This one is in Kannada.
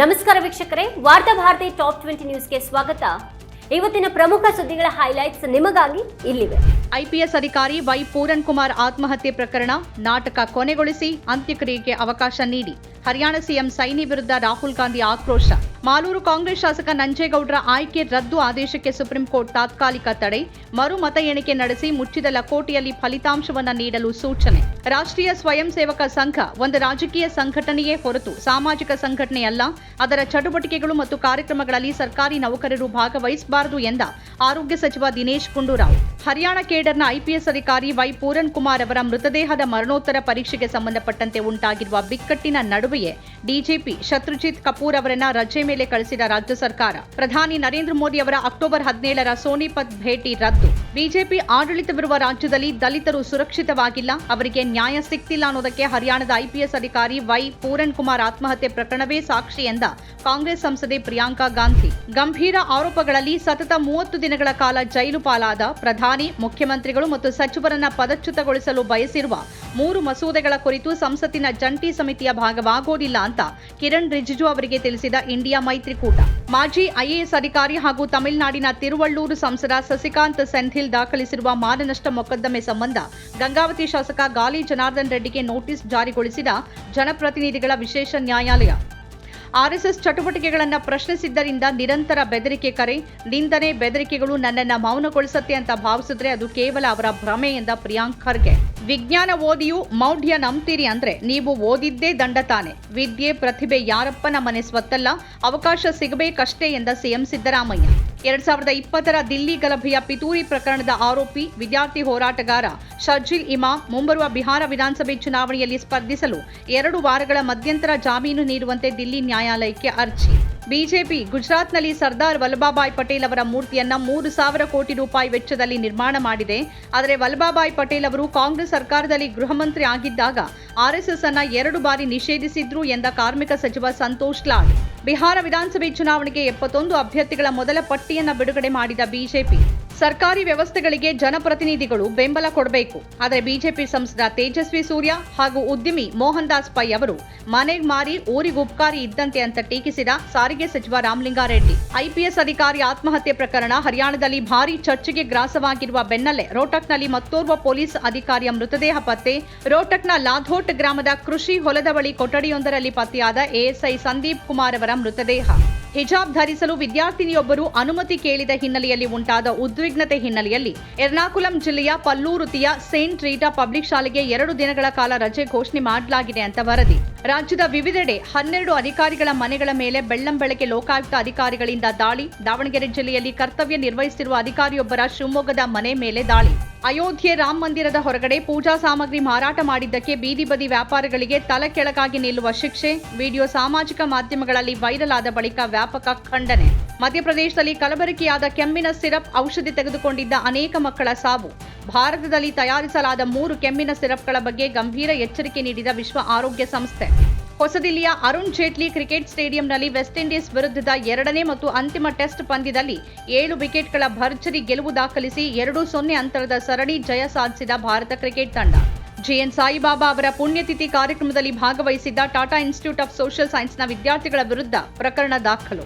ನಮಸ್ಕಾರ ವೀಕ್ಷಕರೇ, ವಾರ್ತಾ ಭಾರತಿ ಟಾಪ್ ಟ್ವೆಂಟಿ ನ್ಯೂಸ್ಗೆ ಸ್ವಾಗತ. ಇವತ್ತಿನ ಪ್ರಮುಖ ಸುದ್ದಿಗಳ ಹೈಲೈಟ್ಸ್ ನಿಮಗಾಗಿ ಇಲ್ಲಿವೆ. ಐಪಿಎಸ್ ಅಧಿಕಾರಿ ವೈ ಪೂರಣ್ ಕುಮಾರ್ ಆತ್ಮಹತ್ಯೆ ಪ್ರಕರಣ ನಾಟಕ ಕೊನೆಗೊಳಿಸಿ ಅಂತ್ಯಕ್ರಿಯೆಗೆ ಅವಕಾಶ ನೀಡಿ. ಹರಿಯಾಣ ಸಿಎಂ ಸೈನಿ ವಿರುದ್ಧ ರಾಹುಲ್ ಗಾಂಧಿ ಆಕ್ರೋಶ. ಮಾಲೂರು ಕಾಂಗ್ರೆಸ್ ಶಾಸಕ ನಂಜೇಗೌಡರ ಆಯ್ಕೆ ರದ್ದು ಆದೇಶಕ್ಕೆ ಸುಪ್ರೀಂ ಕೋರ್ಟ್ ತಾತ್ಕಾಲಿಕ ತಡೆ. ಮರು ಮತ ಎಣಿಕೆ ನಡೆಸಿ ಮುಚ್ಚಿದ ಲಕೋಟೆಯಲ್ಲಿ ಫಲಿತಾಂಶವನ್ನು ನೀಡಲು ಸೂಚನೆ. ರಾಷ್ಟ್ರೀಯ ಸ್ವಯಂ ಸೇವಕ ಸಂಘ ಒಂದು ರಾಜಕೀಯ ಸಂಘಟನೆಯೇ ಹೊರತು ಸಾಮಾಜಿಕ ಸಂಘಟನೆಯಲ್ಲ. ಅದರ ಚಟುವಟಿಕೆಗಳು ಮತ್ತು ಕಾರ್ಯಕ್ರಮಗಳಲ್ಲಿ ಸರ್ಕಾರಿ ನೌಕರರು ಭಾಗವಹಿಸಬಾರದು ಎಂದ ಆರೋಗ್ಯ ಸಚಿವ ದಿನೇಶ್ ಗುಂಡೂರಾವ್. ಹರಿಯಾಣ ಕೇಡರ್ನ ಐಪಿಎಸ್ ಅಧಿಕಾರಿ ವೈ ಪೂರನ್ ಕುಮಾರ್ ಅವರ ಮೃತದೇಹದ ಮರಣೋತ್ತರ ಪರೀಕ್ಷೆಗೆ ಸಂಬಂಧಪಟ್ಟಂತೆ ಉಂಟಾಗಿರುವ ಬಿಕ್ಕಟ್ಟಿನ ನಡುವೆಯೇ ಡಿಜಿಪಿ ಶತ್ರುಜಿತ್ ಕಪೂರ್ ಅವರನ್ನ ರಜೆ ಮೇಲೆ ಕಳಿಸಿದ ರಾಜ್ಯ ಸರ್ಕಾರ. ಪ್ರಧಾನಿ ನರೇಂದ್ರ ಮೋದಿ ಅವರ ಅಕ್ಟೋಬರ್ ಹದಿನೇಳರ ಸೋನಿಪತ್ ಭೇಟಿ ರದ್ದು. ಬಿಜೆಪಿ ಆಡಳಿತವಿರುವ ರಾಜ್ಯದಲ್ಲಿ ದಲಿತರು ಸುರಕ್ಷಿತವಾಗಿಲ್ಲ. ಅವರಿಗೆ ನ್ಯಾಯ ಸಿಗ್ತಿಲ್ಲ ಅನ್ನೋದಕ್ಕೆ ಹರಿಯಾಣದ ಐಪಿಎಸ್ ಅಧಿಕಾರಿ ವೈ ಪೂರಣ್ ಕುಮಾರ್ ಆತ್ಮಹತ್ಯೆ ಪ್ರಕರಣವೇ ಸಾಕ್ಷಿ ಎಂದ ಕಾಂಗ್ರೆಸ್ ಸಂಸದೆ ಪ್ರಿಯಾಂಕಾ ಗಾಂಧಿ. ಗಂಭೀರ ಆರೋಪಗಳಲ್ಲಿ ಸತತ ಮೂವತ್ತು ದಿನಗಳ ಕಾಲ ಜೈಲು ಪಾಲಾದ ಪ್ರಧಾನಿ, ಮುಖ್ಯಮಂತ್ರಿಗಳು ಮತ್ತು ಸಚಿವರನ್ನ ಪದಚ್ಯುತಗೊಳಿಸಲು ಬಯಸಿರುವ ಮೂರು ಮಸೂದೆಗಳ ಕುರಿತು ಸಂಸತ್ತಿನ ಜಂಟಿ ಸಮಿತಿಯ ಭಾಗವಾಗೋದಿಲ್ಲ ಅಂತ ಕಿರಣ್ ರಿಜಿಜು ಅವರಿಗೆ ತಿಳಿಸಿದ ಇಂಡಿಯಾ ಮೈತ್ರಿಕೂಟ. ಮಾಜಿ ಐಎಎಸ್ ಅಧಿಕಾರಿ ಹಾಗೂ ತಮಿಳುನಾಡಿನ ತಿರುವಳ್ಳೂರು ಸಂಸದ ಸಸಿಕಾಂತ್ ಸೆಂಥಿಲ್ ದಾಖಲಿಸಿರುವ ಮಾನನಷ್ಟ ಮೊಕದ್ದಮೆ ಸಂಬಂಧ ಗಂಗಾವತಿ ಶಾಸಕ ಗಾಲಿ ಜನಾರ್ದನ್ ರೆಡ್ಡಿಗೆ ನೋಟಿಸ್ ಜಾರಿಗೊಳಿಸಿದ ಜನಪ್ರತಿನಿಧಿಗಳ ವಿಶೇಷ ನ್ಯಾಯಾಲಯ. ಆರ್ಎಸ್ಎಸ್ ಚಟುವಟಿಕೆಗಳನ್ನು ಪ್ರಶ್ನಿಸಿದ್ದರಿಂದ ನಿರಂತರ ಬೆದರಿಕೆ ಕರೆ. ನಿಂದನೆ ಬೆದರಿಕೆಗಳು ನನ್ನನ್ನು ಮೌನಗೊಳಿಸುತ್ತೆ ಅಂತ ಭಾವಿಸಿದ್ರೆ ಅದು ಕೇವಲ ಅವರ ಭ್ರಮೆ ಎಂದ ಪ್ರಿಯಾಂಕ್ ಖರ್ಗೆ. ವಿಜ್ಞಾನ ಓದಿಯು ಮೌಢ್ಯ ನಂಬ್ತೀರಿ ಅಂದ್ರೆ ನೀವು ಓದಿದ್ದೇ ದಂಡ ತಾನೆ. ವಿದ್ಯೆ, ಪ್ರತಿಭೆ ಯಾರಪ್ಪನ ಮನೆ ಸ್ವತ್ತಲ್ಲ. ಅವಕಾಶ ಸಿಗಬೇಕಷ್ಟೇ ಎಂದ ಸಿಎಂ ಸಿದ್ದರಾಮಯ್ಯ. ಎರಡ್ ಸಾವಿರದ ಇಪ್ಪತ್ತರ ದಿಲ್ಲಿ ಗಲಭೆಯ ಪಿತೂರಿ ಪ್ರಕರಣದ ಆರೋಪಿ, ವಿದ್ಯಾರ್ಥಿ ಹೋರಾಟಗಾರ ಶರ್ಜಿಲ್ ಇಮಾಮ್ ಮುಂಬರುವ ಬಿಹಾರ ವಿಧಾನಸಭೆ ಚುನಾವಣೆಯಲ್ಲಿ ಸ್ಪರ್ಧಿಸಲು ಎರಡು ವಾರಗಳ ಮಧ್ಯಂತರ ಜಾಮೀನು ನೀಡುವಂತೆ ದಿಲ್ಲಿ ನ್ಯಾಯಾಲಯಕ್ಕೆ ಅರ್ಜಿ. ಬಿಜೆಪಿ ಗುಜರಾತ್ನಲ್ಲಿ ಸರ್ದಾರ್ ವಲ್ಲಭಾಭಾಯ್ ಪಟೇಲ್ ಅವರ ಮೂರ್ತಿಯನ್ನ ಮೂರು ಸಾವಿರ ಕೋಟಿ ರೂಪಾಯಿ ವೆಚ್ಚದಲ್ಲಿ ನಿರ್ಮಾಣ ಮಾಡಿದೆ. ಆದರೆ ವಲ್ಲಭಾಭಾಯ್ ಪಟೇಲ್ ಅವರು ಕಾಂಗ್ರೆಸ್ ಸರ್ಕಾರದಲ್ಲಿ ಗೃಹ ಮಂತ್ರಿ ಆಗಿದ್ದಾಗ ಆರ್ಎಸ್ಎಸ್ ಅನ್ನ ಎರಡು ಬಾರಿ ನಿಷೇಧಿಸಿದ್ರು ಎಂದ ಕಾರ್ಮಿಕ ಸಚಿವ ಸಂತೋಷ್ ಲಾಡ್ ಬಿಹಾರ ವಿಧಾನಸಭೆ ಚುನಾವಣೆಗೆ ಎಪ್ಪತ್ತೊಂದು ಅಭ್ಯರ್ಥಿಗಳ ಮೊದಲ ಪಟ್ಟಿಯನ್ನು ಬಿಡುಗಡೆ ಮಾಡಿದ ಬಿಜೆಪಿ. ಸರ್ಕಾರಿ ವ್ಯವಸ್ಥೆಗಳಿಗೆ ಜನಪ್ರತಿನಿಧಿಗಳು ಬೆಂಬಲ ಕೊಡಬೇಕು. ಆದರೆ ಬಿಜೆಪಿ ಸಂಸದ ತೇಜಸ್ವಿ ಸೂರ್ಯ ಹಾಗೂ ಉದ್ಯಮಿ ಮೋಹನ್ ದಾಸ್ ಪೈ ಅವರು ಮನೆಗೆ ಮಾರಿ ಊರಿಗೆ ಉಪಕಾರಿ ಇದ್ದಂತೆ ಅಂತ ಟೀಕಿಸಿದ ಸಾರಿಗೆ ಸಚಿವ ರಾಮಲಿಂಗಾರೆಡ್ಡಿ. ಐಪಿಎಸ್ ಅಧಿಕಾರಿ ಆತ್ಮಹತ್ಯೆ ಪ್ರಕರಣ ಹರಿಯಾಣದಲ್ಲಿ ಭಾರೀ ಚರ್ಚೆಗೆ ಗ್ರಾಸವಾಗಿರುವ ಬೆನ್ನಲ್ಲೇ ರೋಟಕ್ನಲ್ಲಿ ಮತ್ತೋರ್ವ ಪೊಲೀಸ್ ಅಧಿಕಾರಿಯ ಮೃತದೇಹ ಪತ್ತೆ. ರೋಟಕ್ನ ಲಾಧೋಟ್ ಗ್ರಾಮದ ಕೃಷಿ ಹೊಲದ ಬಳಿ ಕೊಠಡಿಯೊಂದರಲ್ಲಿ ಪತ್ತೆಯಾದ ಎಎಸ್ಐ ಸಂದೀಪ್ ಕುಮಾರ್ ಅವರ ಮೃತದೇಹ. ಹಿಜಾಬ್ ಧರಿಸಲು ವಿದ್ಯಾರ್ಥಿನಿಯೊಬ್ಬರು ಅನುಮತಿ ಕೇಳಿದ ಹಿನ್ನೆಲೆಯಲ್ಲಿ ಉಂಟಾದ ಉದ್ವಿಗ್ನತೆ ಹಿನ್ನೆಲೆಯಲ್ಲಿ ಎರ್ನಾಕುಲಂ ಜಿಲ್ಲೆಯ ಪಲ್ಲೂರುತಿಯ ಸೇಂಟ್ ರೀಟಾ ಪಬ್ಲಿಕ್ ಶಾಲೆಗೆ ಎರಡು ದಿನಗಳ ಕಾಲ ರಜೆ ಘೋಷಣೆ ಮಾಡಲಾಗಿದೆ ಅಂತ ವರದಿ. ರಾಜ್ಯದ ವಿವಿಧೆಡೆ ಹನ್ನೆರಡು ಅಧಿಕಾರಿಗಳ ಮನೆಗಳ ಮೇಲೆ ಬೆಳ್ಳಂಬೆಳಗ್ಗೆ ಲೋಕಾಯುಕ್ತ ಅಧಿಕಾರಿಗಳಿಂದ ದಾಳಿ. ದಾವಣಗೆರೆ ಜಿಲ್ಲೆಯಲ್ಲಿ ಕರ್ತವ್ಯ ನಿರ್ವಹಿಸುತ್ತಿರುವ ಅಧಿಕಾರಿಯೊಬ್ಬರ ಶಿವಮೊಗ್ಗದ ಮನೆ ಮೇಲೆ ದಾಳಿ. ಅಯೋಧ್ಯೆ ರಾಮ ಮಂದಿರದ ಹೊರಗಡೆ ಪೂಜಾ ಸಾಮಗ್ರಿ ಮಾರಾಟ ಮಾಡಿದ್ದಕ್ಕೆ ಬೀದಿ ಬದಿ ವ್ಯಾಪಾರಿಗಳಿಗೆ ತಲೆ ಕೆಳಗಾಗಿ ನಿಲ್ಲುವ ಶಿಕ್ಷೆ, ವಿಡಿಯೋ ಸಾಮಾಜಿಕ ಮಾಧ್ಯಮಗಳಲ್ಲಿ ವೈರಲ್ ಆದ ಬಳಿಕ ವ್ಯಾಪಕ ಖಂಡನೆ. ಮಧ್ಯಪ್ರದೇಶದಲ್ಲಿ ಕಲಬೆರಕೆಯಾದ ಕೆಮ್ಮಿನ ಸಿರಪ್ ಔಷಧಿ ತೆಗೆದುಕೊಂಡಿದ್ದ ಅನೇಕ ಮಕ್ಕಳ ಸಾವು. ಭಾರತದಲ್ಲಿ ತಯಾರಿಸಲಾದ ಮೂರು ಕೆಮ್ಮಿನ ಸಿರಪ್ಗಳ ಬಗ್ಗೆ ಗಂಭೀರ ಎಚ್ಚರಿಕೆ ನೀಡಿದ ವಿಶ್ವ ಆರೋಗ್ಯ ಸಂಸ್ಥೆ. ಹೊಸದಿಲ್ಲಿಯ ಅರುಣ್ ಜೇಟ್ಲಿ ಕ್ರಿಕೆಟ್ ಸ್ಟೇಡಿಯಂನಲ್ಲಿ ವೆಸ್ಟ್ ಇಂಡೀಸ್ ವಿರುದ್ಧದ ಎರಡನೇ ಮತ್ತು ಅಂತಿಮ ಟೆಸ್ಟ್ ಪಂದ್ಯದಲ್ಲಿ ಏಳು ವಿಕೆಟ್ಗಳ ಭರ್ಜರಿ ಗೆಲುವು ದಾಖಲಿಸಿ ಎರಡು ಸೊನ್ನೆ ಅಂತರದ ಸರಣಿ ಜಯ ಸಾಧಿಸಿದ ಭಾರತ ಕ್ರಿಕೆಟ್ ತಂಡ. ಜಿಎನ್ ಸಾಯಿಬಾಬಾ ಅವರ ಪುಣ್ಯತಿಥಿ ಕಾರ್ಯಕ್ರಮದಲ್ಲಿ ಭಾಗವಹಿಸಿದ್ದ ಟಾಟಾ ಇನ್ಸ್ಟಿಟ್ಯೂಟ್ ಆಫ್ ಸೋಷಿಯಲ್ ಸೈನ್ಸ್ನ ವಿದ್ಯಾರ್ಥಿಗಳ ವಿರುದ್ಧ ಪ್ರಕರಣ ದಾಖಲು.